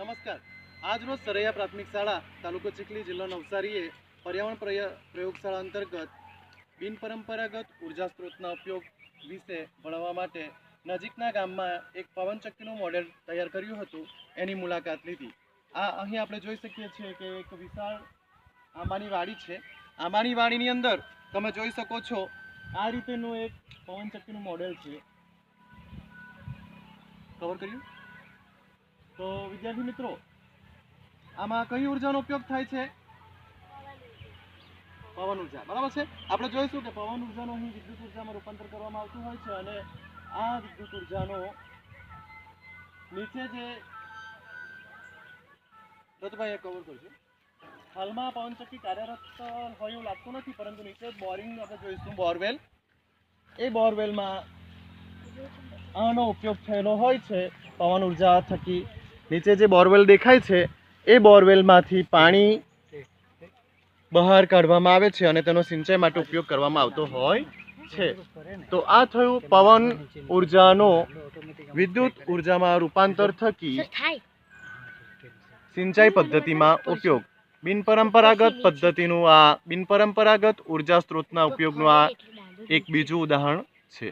નમસ્કાર. આજરોજ સરૈયા પ્રાથમિક શાળા તાલુકો ચીખલી જિલ્લો નવસારીએ પર્યાવરણ પ્રય- પ્રયોગશાળા અંતર્ગત બિનપરંપરાગત ઊર્જા સ્ત્રોતના ઉપયોગ વિશે ભણવા માટે નજીકના ગામમાં એક પવનચક્કીનું મોડેલ તૈયાર કર્યું હતું. એની મુલાકાત લીધી. આ અહીં આપણે જોઈ શકીએ છીએ કે એક વિશાળ આંબાની વાડી છે. આંબાની વાડીની અંદર તમે જોઈ શકો છો આ રીતેનું એક પવનચક્કીનું મોડેલ છે. કવર કર્યું? તો વિદ્યાર્થી મિત્રો, આમાં કઈ ઉર્જાનો ઉપયોગ થાય છે? પવન ઊર્જા, બરાબર છે? આપણે જોઈશું કે પવન ઉર્જાનું અહીં વિદ્યુત ઉર્જામાં રૂપાંતર કરવામાં આવતું હોય છે અને આ વિદ્યુત ઉર્જાનો નીચે જે રતભાઈએ કવર કવર કરજો હાલમાં પવનચક્કી કાર્યરત હોય એવું લાગતું નથી, પરંતુ નીચે બોરિંગ આપણે જોઈશું, બોરવેલ. એ બોરવેલમાં આનો ઉપયોગ થયેલો હોય છે, પવન ઊર્જા થકી. નીચે જે બોરવેલ દેખાય છે, એ બોરવેલમાંથી પાણી બહાર કાઢવામાં આવે છે અને તેનો સિંચાઈ માટે ઉપયોગ કરવામાં આવતો હોય છે. તો આ થયું પવન ઉર્જાનો વિદ્યુત ઉર્જામાં રૂપાંતર થકી સિંચાઈ પદ્ધતિમાં ઉપયોગ. બિનપરંપરાગત પદ્ધતિનું આ બિનપરંપરાગત ઊર્જા સ્ત્રોતના ઉપયોગનું આ એક બીજું ઉદાહરણ છે.